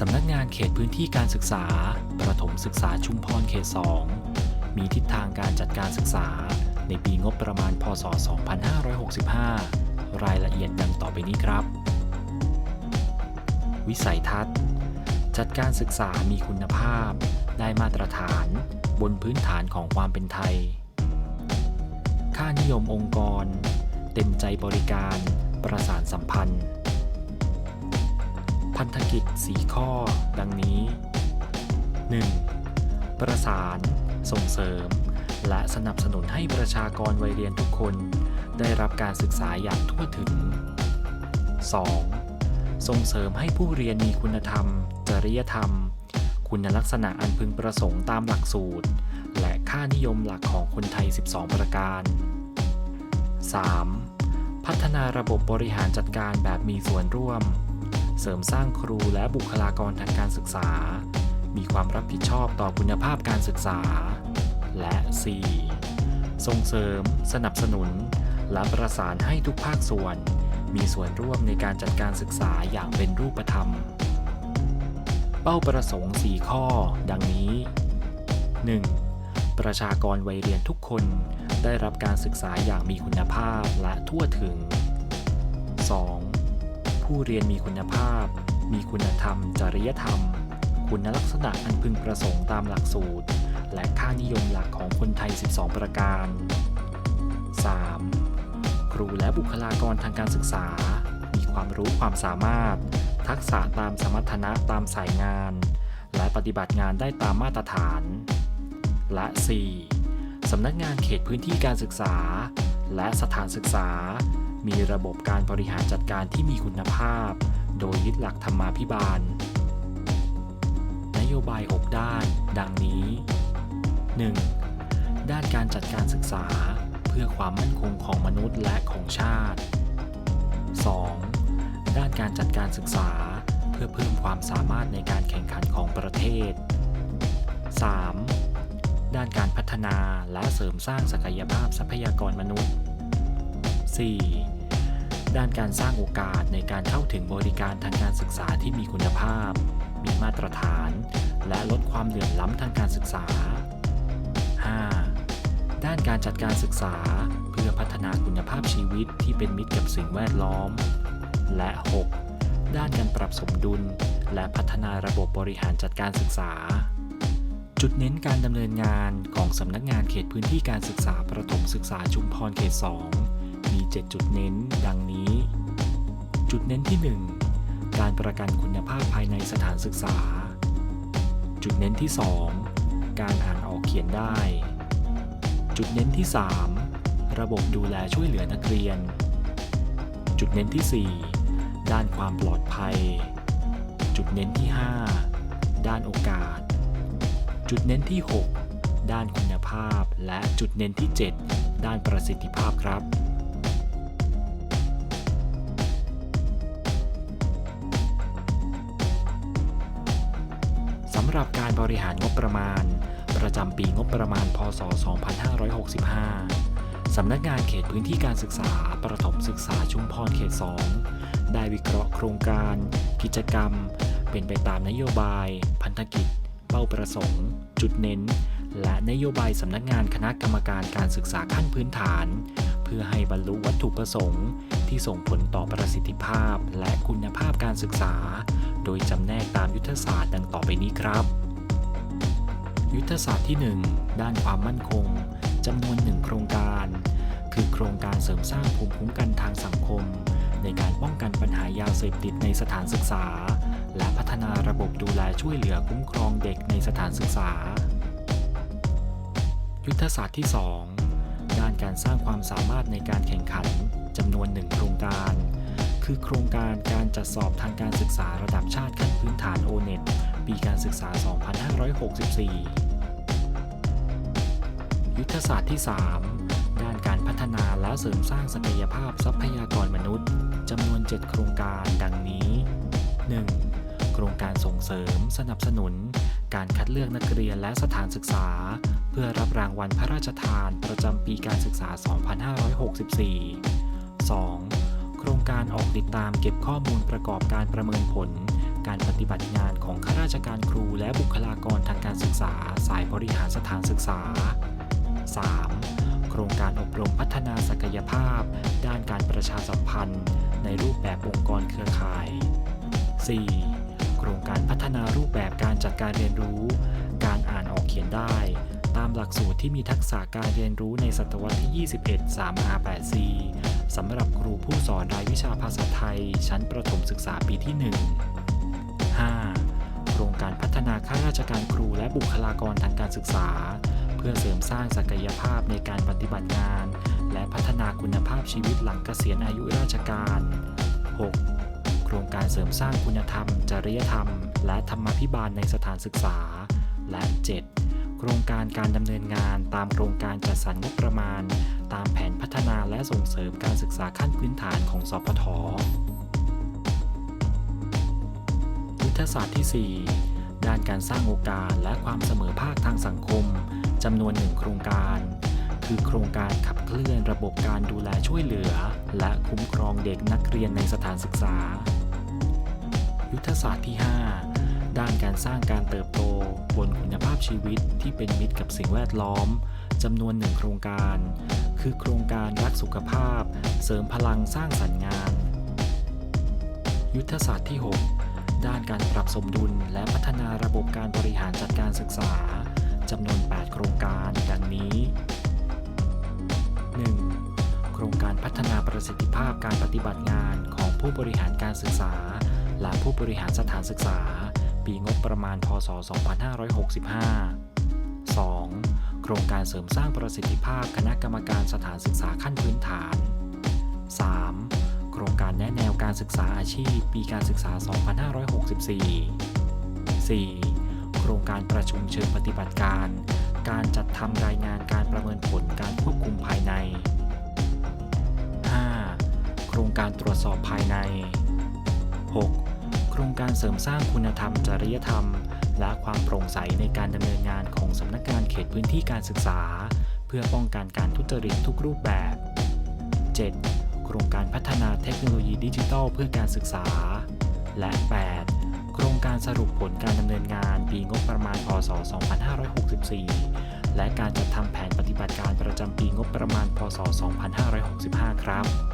สำนักงานเขตพื้นที่การศึกษา ประถมศึกษาชุมพรเขต 2 มีทิศทางการจัดการศึกษา ในปีงบประมาณ พศ 2565 รายละเอียดดังต่อไปนี้ครับ วิสัยทัศน์ จัดการศึกษามีคุณภาพ ได้มาตรฐาน บนพื้นฐานของความเป็นไทย ค่านิยมองค์กร เต็มใจบริการ ประสานสัมพันธ์ พันธกิจ 4 ข้อ ดังนี้ 1. ประสาน ส่งเสริม และสนับสนุนให้ประชากรวัยเรียนทุกคน ได้รับการศึกษาอย่างทั่วถึง 2. ส่งเสริมให้ผู้เรียนมีคุณธรรม จริยธรรม คุณลักษณะอันพึงประสงค์ตามหลักสูตร และค่านิยมหลักของคนไทย 12 ประการ 3. พัฒนาระบบบริหารจัดการแบบมีส่วนร่วม เสริมสร้างครูและบุคลากรทางการศึกษา มีความรับผิดชอบต่อคุณภาพการศึกษา และ 4. ส่งเสริม สนับสนุน และประสานให้ทุกภาคส่วน มีส่วนร่วมในการจัดการศึกษาอย่างเป็นรูปธรรม เป้าประสงค์ 4 ข้อ ดังนี้ 1. ประชากรวัยเรียนทุกคนได้รับการศึกษาอย่างมีคุณภาพและทั่วถึง 2. ผู้เรียนมีคุณภาพ มีคุณธรรม จริยธรรม คุณลักษณะอันพึงประสงค์ตามหลักสูตร และค่านิยมหลักของคนไทย 12 ประการ 3. ครูและบุคลากรทางการศึกษา มีความรู้ความสามารถ ทักษะตามสมรรถนะตามสายงาน และปฏิบัติงานได้ตามมาตรฐาน และ 4. สำนักงานเขตพื้นที่การศึกษา และสถานศึกษา มีระบบการบริหารจัดการที่มีคุณภาพ โดยยึดหลักธรรมาภิบาล นโยบาย 6 ด้าน ดังนี้ 1. ด้านการจัดการศึกษา เพื่อความมั่นคงของมนุษย์และของชาติ 2. ด้านการจัดการศึกษา เพื่อเพิ่มความสามารถในการแข่งขันของประเทศ 3. ด้านการพัฒนาและเสริมสร้างศักยภาพทรัพยากรมนุษย์ 4. ด้านการสร้างโอกาสในการเข้าถึงบริการทางการศึกษาที่มีคุณภาพ มีมาตรฐาน และลดความเหลื่อมล้ำทางการศึกษา 5. ด้านการจัดการศึกษาเพื่อพัฒนาคุณภาพชีวิตที่เป็นมิตรกับสิ่งแวดล้อม และ 6. ด้านการปรับสมดุล และพัฒนาระบบบริหารจัดการศึกษา จุดเน้นการดำเนินงานของสำนักงานเขตพื้นที่การศึกษาประถมศึกษาชุมพรเขต 2 มี 7 จุดเน้น ดังนี้ จุดเน้นที่ 1 การประกันคุณภาพภายในสถานศึกษา จุดเน้นที่ 2 การอ่านออกเขียนได้ จุดเน้นที่ 3 ระบบดูแลช่วยเหลือนักเรียน จุดเน้นที่ 4 ด้านความปลอดภัย จุดเน้นที่ 5 ด้านโอกาส จุดเน้นที่ 6 ด้านคุณภาพ และจุดเน้นที่ 7 ด้านประสิทธิภาพครับ หรับการบริหารงบประมาณ ประจำปีงบประมาณ พศ 2565 สำนักงานเขตพื้นที่การศึกษา ประถมศึกษาชุมพรเขต 2 ได้วิเคราะห์โครงการ กิจกรรม เป็นไปตามนโยบาย พันธกิจ เป้าประสงค์ จุดเน้น และนโยบายสำนักงานคณะกรรมการการศึกษาขั้นพื้นฐาน เพื่อให้บรรลุวัตถุประสงค์ ที่ส่งผลต่อประสิทธิภาพและคุณภาพการศึกษา โดยจำแนกตามยุทธศาสตร์ดังต่อไปนี้ครับ ยุทธศาสตร์ที่ 1 ด้านความมั่นคงจำนวน1โครงการ คือโครงการเสริมสร้างภูมิคุ้มกันทางสังคม ในการป้องกันปัญหายาเสพติดในสถานศึกษา และพัฒนาระบบดูแลช่วยเหลือคุ้มครองเด็กในสถานศึกษา ยุทธศาสตร์ที่ 2 ด้านการสร้างความสามารถในการแข่งขัน คือโครงการการจัดสอบทางการศึกษาระดับชาติขั้นพื้นฐาน O-NET ปีการศึกษา 2564 ยุทธศาสตร์ที่ 3 ด้านการพัฒนาและเสริมสร้างศักยภาพทรัพยากรมนุษย์จำนวน 7 โครงการดังนี้ 1. โครงการส่งเสริม สนับสนุน การคัดเลือกนักเรียนและสถานศึกษา เพื่อรับรางวัลพระราชทานประจำปีการศึกษา 2564 2. โครงการออกติดตามเก็บข้อมูลประกอบการประเมินผล การปฏิบัติงานของข้าราชการครูและบุคลากรทางการศึกษา สายบริหารสถานศึกษา 3. โครงการอบรมพัฒนาศักยภาพ ด้านการประชาสัมพันธ์ ในรูปแบบองค์กรเครือข่าย 4. โครงการพัฒนารูปแบบการจัดการเรียนรู้ การอ่านออกเขียนได้ ตามหลักสูตรที่มีทักษะการเรียนรู้ในศตวรรษที่ 21 3R8C สำหรับครูผู้สอนรายวิชาภาษาไทย ชั้นประถมศึกษาปีที่ 1 5. โครงการพัฒนาข้าราชการครูและบุคลากรทางการศึกษา เพื่อเสริมสร้างศักยภาพในการปฏิบัติงาน และพัฒนาคุณภาพชีวิตหลังเกษียณอายุราชการ 6. โครงการเสริมสร้างคุณธรรม จริยธรรม และธรรมาภิบาลในสถานศึกษา และ 7. โครงการการดำเนินงานตามโครงการจัดสรรงบประมาณ ตามแผนพัฒนาและส่งเสริมการศึกษาขั้นพื้นฐานของสพทยุทธศาสตร์ที่ 4 ด้านการสร้างโอกาสและความเสมอภาคทางสังคมจำนวนหนึ่งโครงการ คือโครงการขับเคลื่อนระบบการดูแลช่วยเหลือ และคุ้มครองเด็กนักเรียนในสถานศึกษา ยุทธศาสตร์ที่ 5 ด้านการสร้างการเติบโตบนคุณภาพชีวิตที่เป็นมิตรกับสิ่งแวดล้อม จำนวนหนึ่งโครงการ คือโครงการรักสุขภาพ เสริมพลังสร้างสรรค์งาน ยุทธศาสตร์ที่ 6 ด้านการปรับสมดุลและพัฒนาระบบการบริหารจัดการศึกษาจำนวน 8 โครงการดังนี้ 1. โครงการพัฒนาประสิทธิภาพการปฏิบัติงานของผู้บริหารการศึกษา และผู้บริหารสถานศึกษา ปีงบประมาณ พศ 2565 2. โครงการเสริมสร้างประสิทธิภาพคณะกรรมการสถานศึกษาขั้นพื้นฐาน 3. โครงการแนะแนวการศึกษาอาชีพ ปีการศึกษา 2564 4. โครงการประชุมเชิงปฏิบัติการ การจัดทำรายงานการประเมินผลการควบคุมภายใน 5. โครงการตรวจสอบภายใน 6. โครงการเสริมสร้างคุณธรรม จริยธรรม และความโปร่งใสในการดำเนินงานของสำนักงานเขตพื้นที่การศึกษา เพื่อป้องกันการทุจริตทุกรูปแบบ 7. โครงการพัฒนาเทคโนโลยีดิจิทัลเพื่อการศึกษา และ 8. โครงการสรุปผลการดำเนินงานปีงบประมาณ พศ 2564 และการจัดทำแผนปฏิบัติการประจำปีงบประมาณ พศ 2565 ครับ